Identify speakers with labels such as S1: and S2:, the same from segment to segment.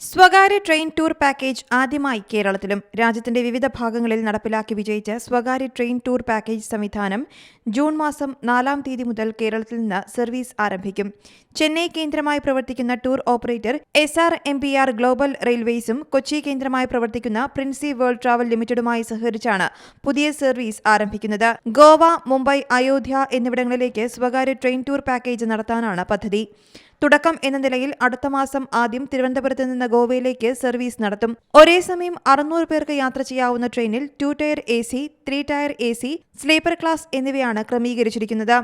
S1: സ്വകാര്യ train tour package ആദ്യമായി കേരളത്തിലും. രാജ്യത്തിന്റെ വിവിധ ഭാഗങ്ങളിൽ നടപ്പിലാക്കി വിജയിച്ച സ്വകാര്യ ട്രെയിൻ ടൂർ പാക്കേജ് സംവിധാനം ജൂൺ മാസം നാലാം തീയതി മുതൽ കേരളത്തിൽ നിന്ന് സർവീസ് ആരംഭിക്കും. ചെന്നൈ കേന്ദ്രമായി പ്രവർത്തിക്കുന്ന tour operator S R M P R global റെയിൽവേസും Kochi കേന്ദ്രമായി പ്രവർത്തിക്കുന്ന പ്രിൻസി വേൾഡ് ട്രാവൽ ലിമിറ്റഡുമായി സഹകരിച്ചാണ് പുതിയ സർവീസ് ആരംഭിക്കുന്നത്. ഗോവ മുംബൈ അയോധ്യ എന്നിവിടങ്ങളിലേക്ക് സ്വകാര്യ ട്രെയിൻ ടൂർ പാക്കേജ് നടത്താനാണ് പദ്ധതി. തുടക്കം എന്ന നിലയിൽ അടുത്ത മാസം ആദ്യം തിരുവനന്തപുരത്ത് നിന്ന് ഗോവയിലേക്ക് സർവീസ് നടത്തും. ഒരേ സമയം അറുന്നൂറ് പേർക്ക് യാത്ര ചെയ്യാവുന്ന ട്രെയിനിൽ two tier A C three tier A C sleeper class എന്നിവയാണ് ക്രമീകരിച്ചിരിക്കുന്നത്.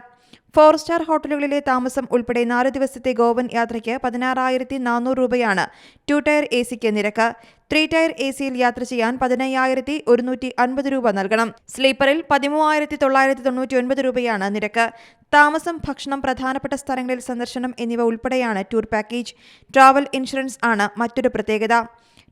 S1: ഫോർ സ്റ്റാർ ഹോട്ടലുകളിലെ താമസം ഉൾപ്പെടെ നാല് ദിവസത്തെ ഗോവൻ യാത്രയ്ക്ക് പതിനാറായിരത്തി നാനൂറ് രൂപയാണ് ടു ടയർ എ സിക്ക് നിരക്ക്. ത്രീ ടയർ എ സിയിൽ യാത്ര ചെയ്യാൻ പതിനയ്യായിരത്തി ഒരുന്നൂറ്റി അൻപത് രൂപ നൽകണം. സ്ലീപ്പറിൽ പതിമൂവായിരത്തി തൊള്ളായിരത്തി തൊണ്ണൂറ്റി ഒൻപത് രൂപയാണ് നിരക്ക്. താമസം ഭക്ഷണം പ്രധാനപ്പെട്ട സ്ഥലങ്ങളിൽ സന്ദർശനം എന്നിവ ഉൾപ്പെടെയാണ് ടൂർ പാക്കേജ്. ട്രാവൽ ഇൻഷുറൻസ് ആണ് മറ്റൊരു പ്രത്യേകത.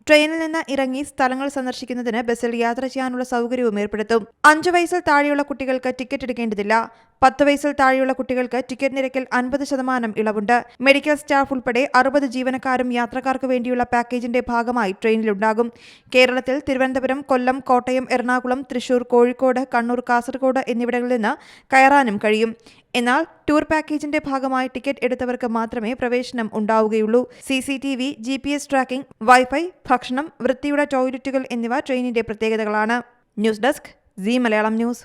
S1: ട്രെയിനിൽ നിന്ന് ഇറങ്ങി സ്ഥലങ്ങൾ സന്ദർശിക്കുന്നതിന് ബസ്സിൽ യാത്ര ചെയ്യാനുള്ള സൗകര്യവും ഏർപ്പെടുത്തും. അഞ്ചു വയസ്സിൽ താഴെയുള്ള കുട്ടികൾക്ക് ടിക്കറ്റ് എടുക്കേണ്ടതില്ല. പത്ത് വയസ്സിൽ താഴെയുള്ള കുട്ടികൾക്ക് ടിക്കറ്റ് നിരക്കിൽ അൻപത് ശതമാനം ഇളവുണ്ട്. മെഡിക്കൽ സ്റ്റാഫ് ഉൾപ്പെടെ അറുപത് ജീവനക്കാരും യാത്രക്കാർക്ക് വേണ്ടിയുള്ള പാക്കേജിന്റെ ഭാഗമായി ട്രെയിനിലുണ്ടാകും. കേരളത്തിൽ തിരുവനന്തപുരം കൊല്ലം കോട്ടയം എറണാകുളം തൃശൂർ കോഴിക്കോട് കണ്ണൂർ കാസർഗോഡ് എന്നിവിടങ്ങളിൽ നിന്ന് കയറാനും കഴിയും. എന്നാൽ ടൂർ പാക്കേജിന്റെ ഭാഗമായി ടിക്കറ്റ് എടുത്തവർക്ക് മാത്രമേ പ്രവേശനം ഉണ്ടാവുകയുള്ളൂ. C C T V G P S tracking wifi ഭക്ഷണം വൃത്തിയുടെ ടോയ്ലറ്റുകൾ എന്നിവ ട്രെയിനിന്റെ പ്രത്യേകതകളാണ്. News desk C Malayalam news.